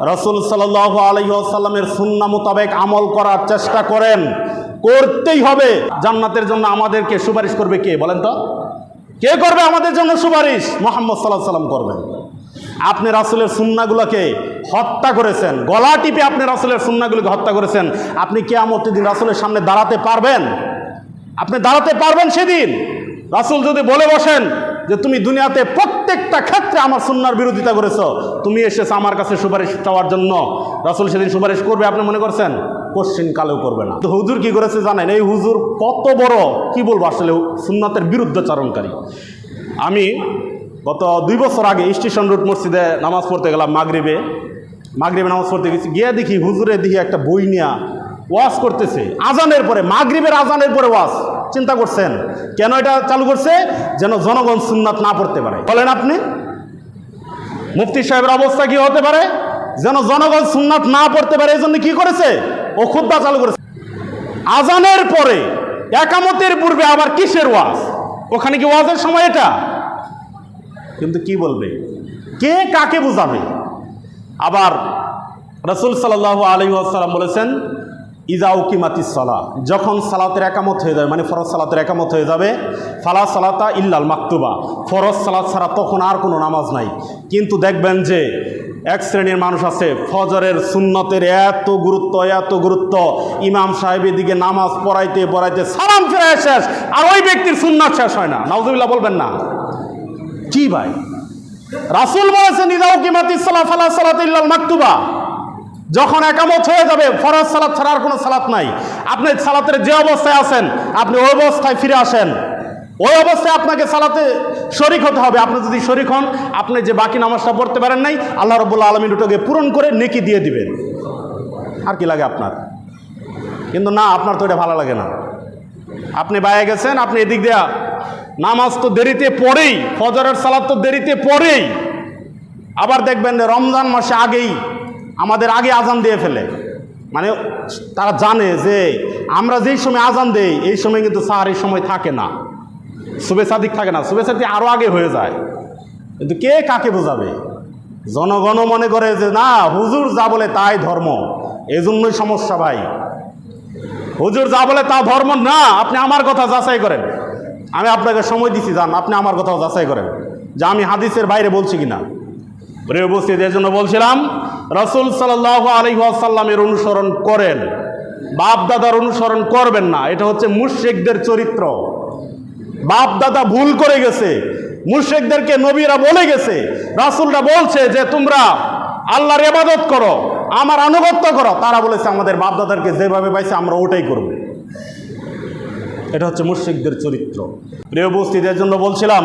রসুল সাল আলহিহাসাল্লামের সুন্না মোতাবেক আমল করার চেষ্টা করেন। করতেই হবে। জান্নাতের জন্য আমাদেরকে সুপারিশ করবে কে, বলেন তো? কে করবে আমাদের জন্য সুপারিশ? মোহাম্মদ সাল্লাহ সাল্লাম করবেন। আপনি রাসুলের সুন্নাগুলোকে হত্যা করেছেন। গলা টিপে আপনি রাসুলের সুন্নাগুলোকে হত্যা করেছেন। আপনি কেয়ামতের দিন রাসুলের সামনে দাঁড়াতে পারবেন? আপনি দাঁড়াতে পারবেন সেদিন। রাসুল যদি বলে বসেন যে তুমি দুনিয়াতে প্রত্যেকটা ক্ষেত্রে আমার সুন্নার বিরোধিতা করেছ। তুমি এসেছ আমার কাছে সুপারিশ চাওয়ার জন্য। রাসুল সেদিন সুপারিশ করবে, আপনি মনে করছেন? কোশ্চিন কালেও করবে না। তো হুজুর কি করেছে জানেন? এই হুজুর কত বড়, কি বলব আসলে, সুন্নাতের বিরুদ্ধচারণকারী। আমি গত দুই বছর আগে স্টেশন রোড মসজিদে নামাজ পড়তে গেলাম মাগরিবে। মাগরিবে নামাজ পড়তে গেছি, গিয়ে দেখি হুজুরে দেখি একটা বই নিয়া ওয়াজ করতেছে। আজানের পরে, মাগরিবের আজানের পরে ওয়াজ। চিন্তা করছেন, কেন এটা চালু করছে? যেন জনগণ সুন্নাত না পড়তে পারে। বলেন আপনি। মুফতি সাহেবের অবস্থা কি হতে পারে? যেন জনগণ সুন্নাত না পড়তে পারে এই জন্য কি করেছে? ও খুদ্া চালু করেছে। আজানের পরে, একামতের পূর্বে আবার কিসের ওয়াজ? ওখানে কি ওয়াজের সময় এটা? কিন্তু কি বলবে? কে কাকে বুঝাবে? আবার রসুল সাল্লাহ আলী আসসালাম বলেছেন ইজা উকিমাতি সালা, যখন সালাতের একামত হয়ে যাবে মানে ফরজ সালাতের একামত হয়ে যাবে, ফালা সালাতা ইল্লাল মাকতুবা, ফরজ সালাত ছাড়া তখন আর কোনো নামাজ নাই। কিন্তু দেখবেন যে এক শ্রেণির মানুষ আছে, ফজরের সুন্নতের এত গুরুত্ব এত গুরুত্ব, ইমাম সাহেবের দিকে নামাজ পড়াইতে পড়াইতে সালাম ফেরায় শেষ, আর ওই ব্যক্তির সুন্নাত শেষ হয় না। নাউজুবিল্লাহ বলবেন না। কি ভাই? রাসুল বলেছেন ইদাও কিমাতি সালা ফালা সালাত ইল্লাল মাকতুবা। যখন একামত হয়ে যাবে, ফরজ সালাত ছাড়া আর কোনো সালাত নাই। আপনি সালাতের যে অবস্থায় আছেন, আপনি ওই অবস্থায় ফিরে আসেন। ওই অবস্থায় আপনাকে সালাতে শরিক হতে হবে। আপনি যদি শরিক হন, আপনি যে বাকি নামাজটা পড়তে পারেন নাই, আল্লাহ রবুল্লা আলমী দুটোকে পূরণ করে নেকি দিয়ে দিবেন। আর কি লাগে আপনার? কিন্তু না, আপনার তো এটা ভালো লাগে না। আপনি বাইরে গেছেন, আপনি এদিক দেয়া নামাজ তো দেরিতে পড়েই, ফজরের সালাদ তো দেরিতে পড়েই, আবার দেখবেন রমজান মাসে আগেই আমাদের আগে আজান দিয়ে ফেলে। মানে তারা জানে যে আমরা যেই সময় আজান দেই, এই সময় কিন্তু সাহারির সময় থাকে না। শুভে সাদিক থাকে না। শুভে সাদিক আরও আগে হয়ে যায়। কিন্তু কে কাকে বোঝাবে? জনগণ মনে করে যে, না, হুজুর যা বলে তাই ধর্ম। এই জন্যই সমস্যা ভাই। হুজুর যা বলে তা ধর্ম না। আপনি আমার কথা যাচাই করেন। আমি আপনাকে সময় দিচ্ছি যান। আপনি আমার কথাও যাচাই করেন। যে আমি হাদিসের বাইরে বলছি কিনা। প্রিয় উপস্থিত এর জন্য বলছিলাম রসুল সাল্লাহ আলহিহাসাল্লামের অনুসরণ করেন। বাপ দাদার অনুসরণ করবেন না, এটা হচ্ছে মুর্শেকদের চরিত্র। বাপ দাদা ভুল করে গেছে মুর্শেকদেরকে নবীরা বলে গেছে, রাসুলরা বলছে যে তোমরা আল্লাহর এবাদত করো, আমার আনুগত্য করো। তারা বলেছে, আমাদের বাপ দাদারকে যেভাবে পাইছে আমরা ওটাই করব। এটা হচ্ছে মুর্শিকদের চরিত্র। প্রিয় উপস্থিতের জন্য বলছিলাম